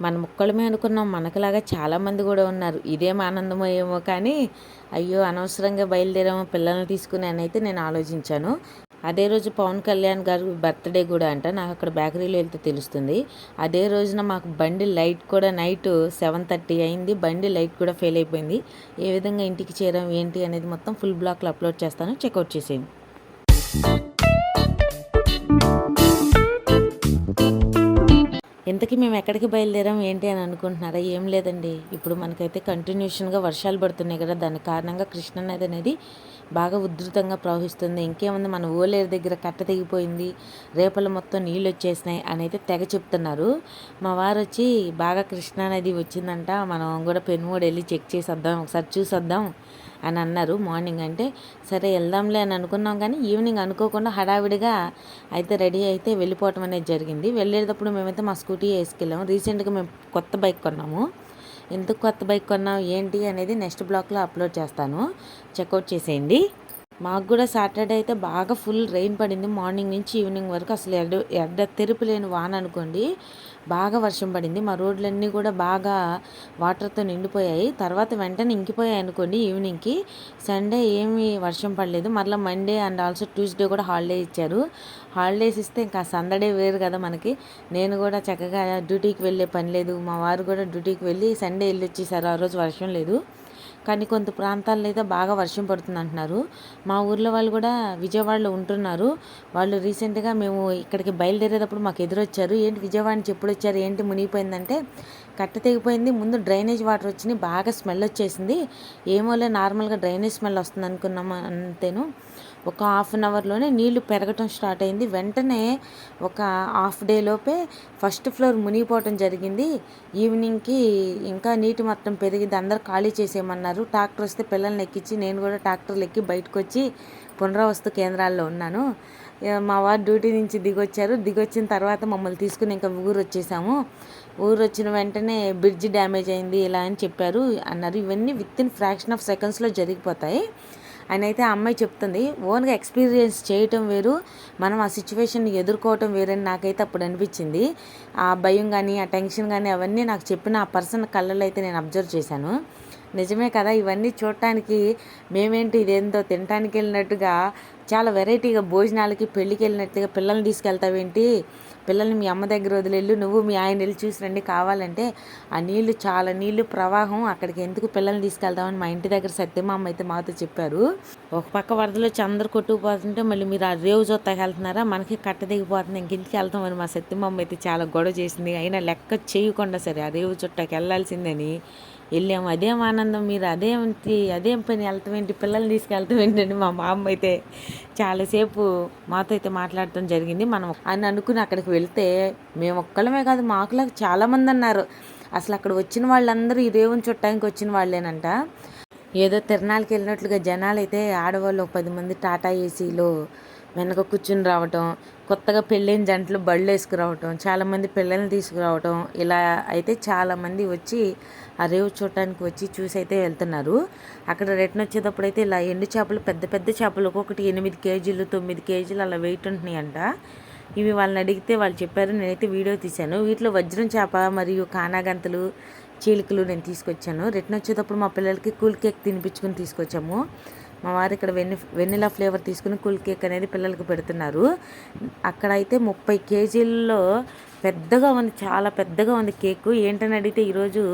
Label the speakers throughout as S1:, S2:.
S1: మన ముక్కలమే అనుకున్నాం. మనకులాగా చాలామంది కూడా ఉన్నారు. ఇదేం ఆనందమో ఏమో కానీ అయ్యో అనవసరంగా బయలుదేరామో పిల్లల్ని తీసుకుని అని అయితే నేను ఆలోచించాను. అదే రోజు పవన్ కళ్యాణ్ గారు బర్త్డే కూడా అంట. నాకు అక్కడ బేకరీలో వెళ్తే తెలుస్తుంది. అదే రోజున మాకు బండి లైట్ కూడా నైట్ సెవెన్ థర్టీ అయింది. బండి లైట్ కూడా ఫెయిల్ అయిపోయింది. ఏ విధంగా ఇంటికి చేరాం ఏంటి అనేది మొత్తం ఫుల్ బ్లాక్లో అప్లోడ్ చేస్తాను. చెక్అవుట్ చేసేయండి. ఇంతకీ మేము ఎక్కడికి బయలుదేరాం ఏంటి అని అనుకుంటున్నారా? ఏం లేదండి. ఇప్పుడు మనకైతే కంటిన్యూషన్గా వర్షాలు పడుతున్నాయి కదా. దాని కారణంగా కృష్ణా నది అనేది బాగా ఉధృతంగా ప్రవహిస్తుంది. ఇంకేముంది? మన ఓలేరు దగ్గర కట్ట తెగిపోయింది. రేపలు మొత్తం నీళ్ళు వచ్చేసినాయి అని అయితే తెగ చెప్తున్నారు. మా వారు వచ్చి బాగా కృష్ణా నది వచ్చిందంట. మనం కూడా పెనుమూడు వెళ్ళి చెక్ చేసేద్దాం. ఒకసారి చూసొద్దాం. అని అన్నారు. మార్నింగ్ అంటే సరే వెళ్దాంలే అని అనుకున్నాం కానీ ఈవినింగ్ అనుకోకుండా హడావిడిగా అయితే రెడీ అయితే వెళ్ళిపోవటం అనేది జరిగింది. వెళ్ళేటప్పుడు మేమైతే మా స్కూటీ వేసుకెళ్ళాము. రీసెంట్గా మేము కొత్త బైక్ కొన్నాము. ఎందుకు కొత్త బైక్ కొన్నాం ఏంటి? అనేది నెక్స్ట్ బ్లాక్లో అప్లోడ్ చేస్తాను. చెక్అవుట్ చేసేయండి. మాకు కూడా సాటర్డే అయితే బాగా ఫుల్ రెయిన్ పడింది. మార్నింగ్ నుంచి ఈవినింగ్ వరకు అసలు ఎడ ఎడ తెరుపు లేని వాన అనుకోండి బాగా వర్షం పడింది. మా రోడ్లన్నీ కూడా బాగా వాటర్తో నిండిపోయాయి. తర్వాత వెంటనే ఇంకిపోయాయి అనుకోండి ఈవినింగ్కి. సండే ఏమి వర్షం పడలేదు. మరలా మండే అండ్ ఆల్సో ట్యూస్డే కూడా హాలిడే ఇచ్చారు. హాలిడేస్ ఇస్తే ఇంకా సందడే వేరు కదా మనకి. నేను కూడా చక్కగా డ్యూటీకి వెళ్ళే పని లేదు. మా వారు కూడా డ్యూటీకి వెళ్ళి సండే వెళ్ళి వచ్చేసారు ఆ రోజు వర్షం లేదు. కానీ కొంత ప్రాంతాల్లో అయితే బాగా వర్షం పడుతుంది అంటున్నారు మా ఊర్లో వాళ్ళు కూడా విజయవాడలో ఉంటున్నారు. వాళ్ళు రీసెంట్గా మేము ఇక్కడికి బయలుదేరేటప్పుడు మాకు ఎదురొచ్చారు. ఏంటి విజయవాడ నుంచి ఎప్పుడు వచ్చారు ఏంటి మునిగిపోయిందంటే కట్ట తెగిపోయింది. ముందు డ్రైనేజ్ వాటర్ వచ్చింది బాగా స్మెల్ వచ్చేసింది. ఏమోలే నార్మల్గా డ్రైనేజ్ స్మెల్ వస్తుంది అనుకున్నాము అంతేను. ఒక హాఫ్ అన్ అవర్లోనే నీళ్ళు పెరగటం స్టార్ట్ అయింది. వెంటనే ఒక హాఫ్ డే లోపే ఫస్ట్ ఫ్లోర్ మునిగిపోవటం జరిగింది. ఈవినింగ్కి ఇంకా నీటి మొత్తం పెరిగింది. అందరు ఖాళీ చేసేయమన్నారు. ట్రాక్టర్ వస్తే పిల్లల్ని ఎక్కించి నేను కూడా ట్రాక్టర్లు ఎక్కి బయటకు వచ్చి పునరావస్తు కేంద్రాల్లో ఉన్నాను. మా వారు డ్యూటీ నుంచి దిగొచ్చారు. దిగొచ్చిన తర్వాత మమ్మల్ని తీసుకుని ఇంకా ఊరు వచ్చేసాము. ఊరు వచ్చిన వెంటనే బ్రిడ్జ్ డ్యామేజ్ అయింది ఇలా అని చెప్పారు అన్నారు. ఇవన్నీ విత్ ఇన్ ఫ్రాక్షన్ ఆఫ్ సెకండ్స్లో జరిగిపోతాయి. అని అయితే ఆ అమ్మాయి చెప్తుంది ఓన్గా ఎక్స్పీరియన్స్ చేయటం వేరు మనం ఆ సిచ్యువేషన్ని ఎదుర్కోవటం వేరని నాకైతే అప్పుడు అనిపించింది. ఆ భయం కానీ ఆ టెన్షన్ కానీ అవన్నీ నాకు చెప్పిన ఆ పర్సన్ కళ్ళలో అయితే నేను అబ్జర్వ్ చేశాను. నిజమే కదా ఇవన్నీ చూడటానికి మేమేంటి ఇదేందో తినటానికి వెళ్ళినట్టుగా చాలా వెరైటీగా భోజనాలకి పెళ్ళికి వెళ్ళినట్టుగా పిల్లల్ని తీసుకెళ్తావేంటి? పిల్లల్ని మీ అమ్మ దగ్గర వదిలేళ్ళు నువ్వు మీ ఆయన వెళ్ళి చూసి రండి కావాలంటే ఆ నీళ్ళు చాలా నీళ్ళు ప్రవాహం. అక్కడికి ఎందుకు పిల్లల్ని తీసుకెళ్తామని మా ఇంటి దగ్గర సత్యమామ అయితే మాతో చెప్పారు. ఒక పక్క వరదలో వచ్చి అందరు కొట్టుకుపోతుంటే మళ్ళీ మీరు ఆ రేవు చూస్తాకి వెళ్తున్నారా? మనకి కట్ట దిగిపోతుంది ఇంకింటికి వెళ్తామని మా సత్యమామ అయితే చాలా గొడవ చేసింది. అయినా లెక్క చేయకుండా సరే ఆ రేవు చుట్టాకి వెళ్ళాల్సిందని వెళ్ళాము. అదేం ఆనందం మీరు అదేంటి అదేం పని వెళ్తాం ఏంటి పిల్లల్ని తీసుకెళ్తాం ఏంటండి మా మామ అయితే చాలాసేపు మాతో అయితే మాట్లాడటం జరిగింది. మనం అని అనుకుని అక్కడికి వెళ్తే మేము ఒక్కళ్ళమే కాదు మాకులాగా చాలామంది అన్నారు. అసలు అక్కడ వచ్చిన వాళ్ళందరూ ఈ దేవుని చుట్టానికి వచ్చిన వాళ్ళేనంట. ఏదో తిరణాలకి వెళ్ళినట్లుగా జనాలు అయితే ఆడవాళ్ళు ఒక పది మంది టాటా ఏసీలో వెనక కూర్చుని రావటం కొత్తగా పెళ్ళైన జంటలు బళ్ళు వేసుకురావటం చాలామంది పిల్లల్ని తీసుకురావటం ఇలా అయితే చాలామంది వచ్చి ఆ రేవు చూడటానికి వచ్చి చూసి అయితే వెళ్తున్నారు. అక్కడ రిటర్న్ వచ్చేటప్పుడు అయితే ఇలా ఎండు చేపలు పెద్ద పెద్ద చేపలు ఒక్కొక్కటి ఎనిమిది కేజీలు తొమ్మిది కేజీలు అలా వెయిట్ ఉంటున్నాయంట. ఇవి వాళ్ళని అడిగితే వాళ్ళు చెప్పారు నేనైతే వీడియో తీశాను. వీటిలో వజ్రం చేప మరియు కానాగంతలు చీలికలు నేను తీసుకొచ్చాను. రిటర్న్ వచ్చేటప్పుడు మా పిల్లలకి కూల్ కేక్ తినిపించుకుని తీసుకొచ్చాము. మా వారు ఇక్కడ వెన్ని వెన్నెలా ఫ్లేవర్ తీసుకుని కూల్ కేక్ అనేది పిల్లలకు పెడుతున్నారు. అక్కడ అయితే ముప్పై కేజీల్లో పెద్దగా ఉంది చాలా పెద్దగా ఉంది కేకు. ఏంటని అడిగితే ఈరోజు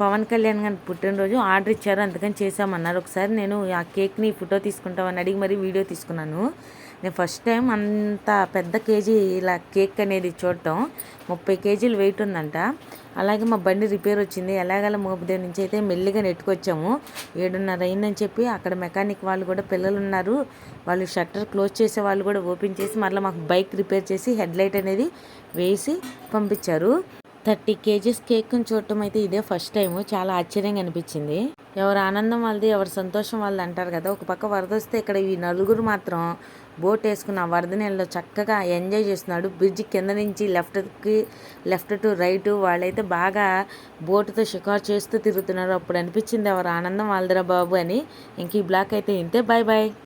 S1: పవన్ కళ్యాణ్ గారి పుట్టినరోజు ఆర్డర్ ఇచ్చారు అందుకని చేశామన్నారు. ఒకసారి నేను ఆ కేక్ని ఫోటో తీసుకుంటామని అడిగి మరీ వీడియో తీసుకున్నాను. నేను ఫస్ట్ టైం అంత పెద్ద కేజీ ఇలా కేక్ అనేది చూడటం. ముప్పై కేజీలు వెయిట్ ఉందంట. అలాగే మా బండి రిపేర్ వచ్చింది. ఎలాగల మోపుదేవి నుంచి అయితే మెల్లిగా నెట్టుకొచ్చాము. ఏడున్నర అయిందని చెప్పి అక్కడ మెకానిక్ వాళ్ళు కూడా పిల్లలు ఉన్నారు. వాళ్ళు షట్టర్ క్లోజ్ చేసే వాళ్ళు కూడా ఓపెన్ చేసి మళ్ళీ మాకు బైక్ రిపేర్ చేసి హెడ్ లైట్ అనేది వేసి పంపించారు. థర్టీ కేజీస్ కేక్ని చూడటం అయితే ఇదే ఫస్ట్ టైం చాలా ఆశ్చర్యంగా అనిపించింది. ఎవరు ఆనందం వాళ్ళది ఎవరి సంతోషం వాళ్ళది అంటారు కదా. ఒక పక్క వరద వస్తే ఇక్కడ ఈ నలుగురు మాత్రం బోట్ వేసుకున్న ఆ వరద నీళ్ళలో చక్కగా ఎంజాయ్ చేస్తున్నాడు. బ్రిడ్జ్ కింద నుంచి లెఫ్ట్కి లెఫ్ట్ టు రైట్ వాళ్ళైతే బాగా బోటుతో షికారు చేస్తూ తిరుగుతున్నారు. అప్పుడు అనిపించింది ఎవరు ఆనందం వాళ్ళదిరా బాబు అని. ఇంక ఈ బ్లాక్ అయితే ఇంతే. Bye bye